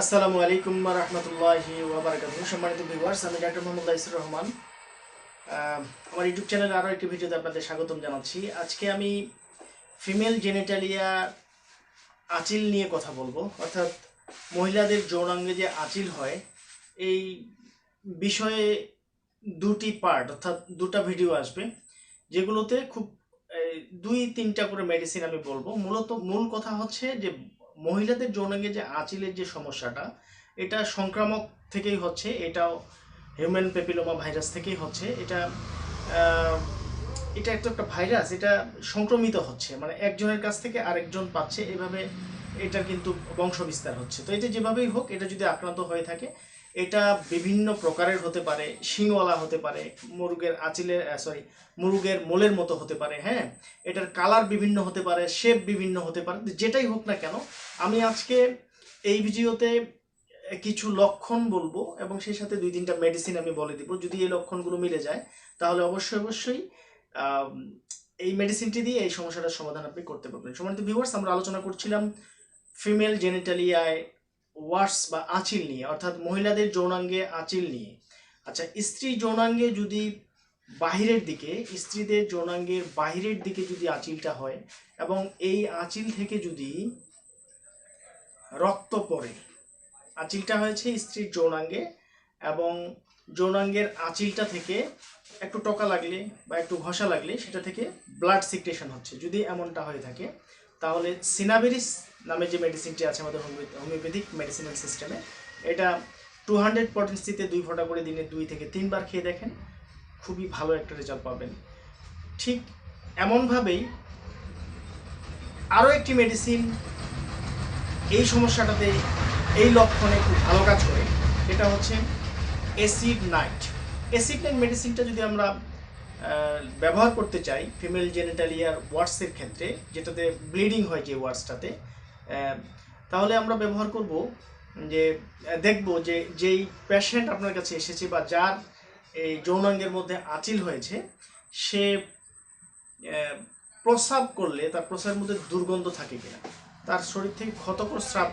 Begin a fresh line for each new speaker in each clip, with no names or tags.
আসসালামু আলাইকুম রহমতুল্লাহি ওবরাকাতুহ সম্মানিত ভিউয়ার্স আমি ডাক্তার মোহাম্মদ ইসুর রহমান। আমার ইউটিউব চ্যানেলে আরও একটি ভিডিওতে আপনাদের স্বাগতম জানাচ্ছি। আজকে আমি ফিমেল জেনেটালিয়া আঁচিল নিয়ে কথা বলব। অর্থাৎ মহিলাদের যৌনাঙ্গে যে আঁচিল হয়, এই বিষয়ে দুটি পার্ট অর্থাৎ দুটা ভিডিও আসবে, যেগুলোতে খুব দুই তিনটা করে মেডিসিন আমি বলব। মূলত মূল কথা হচ্ছে যে মহিলাদের যৌনাঙ্গে যে আঁচিলের যে সমস্যাটা, এটা সংক্রামক থেকেই হচ্ছে, এটাও হিউম্যান পেপিলোমা ভাইরাস থেকেই হচ্ছে, এটা এটা একটা একটা ভাইরাস, এটা সংক্রমিত হচ্ছে মানে একজনের কাছ থেকে আরেকজন পাচ্ছে, এভাবে এটা কিন্তু বংশ বিস্তার হচ্ছে। তো এটা যেভাবেই হোক, এটা যদি আক্রান্ত হয়ে থাকে, এটা বিভিন্ন প্রকারের হতে পারে, শিংওয়ালা হতে পারে, মুরগের আঁচিলের সরি মুরগের মোলের মতো হতে পারে হ্যাঁ? এটার কালার বিভিন্ন হতে পারে শেপ বিভিন্ন হতে পারে, যেটাই হোক না কেন আমি আজকে এই ভিডিওতে কিছু লক্ষণ বলব এবং সেই সাথে দুই তিনটা মেডিসিন আমি বলে দিব। যদি এই লক্ষণগুলো মিলে যায়, তাহলে অবশ্যই অবশ্যই এই মেডিসিনটি দিয়ে এই সমস্যাটার সমাধান আপনি করতে পারবেন। সমানিত ভিউয়ার্স আমরা আলোচনা করছিলাম ফিমেল জেনিটালিয়ায় ওয়ার্স বা আঁচিল নিয়ে, অর্থাৎ মহিলাদের যৌনাঙ্গে আঁচিল নিয়ে। আচ্ছা স্ত্রী যৌনাঙ্গে যদি বাহিরের দিকে, স্ত্রীদের যৌনাঙ্গের বাহিরের দিকে যদি আঁচিলটা হয় এবং এই আঁচিল থেকে যদি রক্ত পড়ে আঁচিলটা হয়েছে স্ত্রীর যৌনাঙ্গে এবং যৌনাঙ্গের আঁচিলটা থেকে একটু টকা লাগলে বা একটু ঘষা লাগলে সেটা থেকে ব্লাড সিক্রেশন হচ্ছে। যদি এমনটা হয়ে থাকে, তাহলে সিনাবেরিস নামে যে মেডিসিনটি আছে আমাদের হোমিওপ্যাথিক মেডিসিনাল সিস্টেমে এটা টু হান্ড্রেড পটেন্সিতে দুই ফোঁটা করে দিনে দুই থেকে তিনবার খেয়ে দেখেন, খুবই ভালো একটা রেজাল্ট পাবেন। ঠিক এমনভাবেই আরও একটি মেডিসিন এই সমস্যাটাতে এই লক্ষণে খুব ভালো কাজ করে, এটা হচ্ছে অ্যাসিড নাইট অ্যাসিড নাইট মেডিসিনটা যদি আমরা ব্যবহার করতে চাই ফিমেল জেনিটালিয়ার ওয়ার্ডসের ক্ষেত্রে, যেটাতে ব্লিডিং হয় যে ওয়ার্ডসটাতে তাহলে আমরা ব্যবহার করব যে, দেখব যে যেই পেশেন্ট আপনার কাছে এসেছে বা যার এই যৌনাঙ্গের মধ্যে আঁচিল হয়েছে, সে প্রস্রাব করলে তার প্রস্রাবের মধ্যে দুর্গন্ধ থাকে কিনা। তার শরীর থেকে ক্ষতকর স্রাব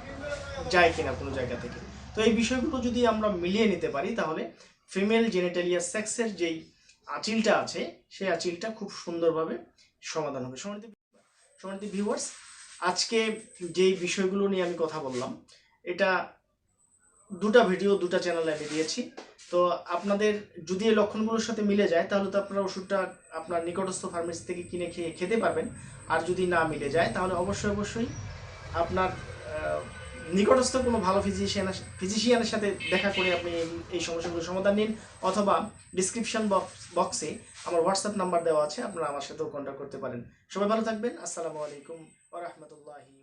যায় কিনা কোনো জায়গা থেকে। তো এই বিষয়গুলো যদি আমরা মিলিয়ে নিতে পারি, তাহলে ফিমেল জেনিটালিয়া সেক্সের যেই আঁচিলটা আছে, সেই আঁচিলটা খুব সুন্দরভাবে সমাধান হবে। সমানিত সমানিত ভিউয়ার্স, আজকে যেই বিষয়গুলো নিয়ে আমি কথা বললাম, এটা দুটা ভিডিও, দুটা চ্যানেলে আমি দিয়েছি। তো আপনাদের যদি এই লক্ষণগুলোর সাথে মিলে যায়, তাহলে তো আপনারা ওষুধটা আপনার নিকটস্থ ফার্মেসি থেকে কিনে খেয়ে খেতে পারবেন। আর যদি না মিলে যায়, তাহলে অবশ্যই অবশ্যই আপনার নিকটস্থ কোনো ভালো ফিজিশিয়ান ফিজিশিয়ানের সাথে দেখা করে আপনি এই- সমস্যাগুলোর সমাধান নিন অথবা ডিসক্রিপশন বক্স বক্সে আমার হোয়াটসঅ্যাপ নাম্বার দেওয়া আছে, আপনারা আমার সাথেও কন্ট্যাক্ট করতে পারেন। সবাই ভালো থাকবেন। আসসালামু আলাইকুম ওয়া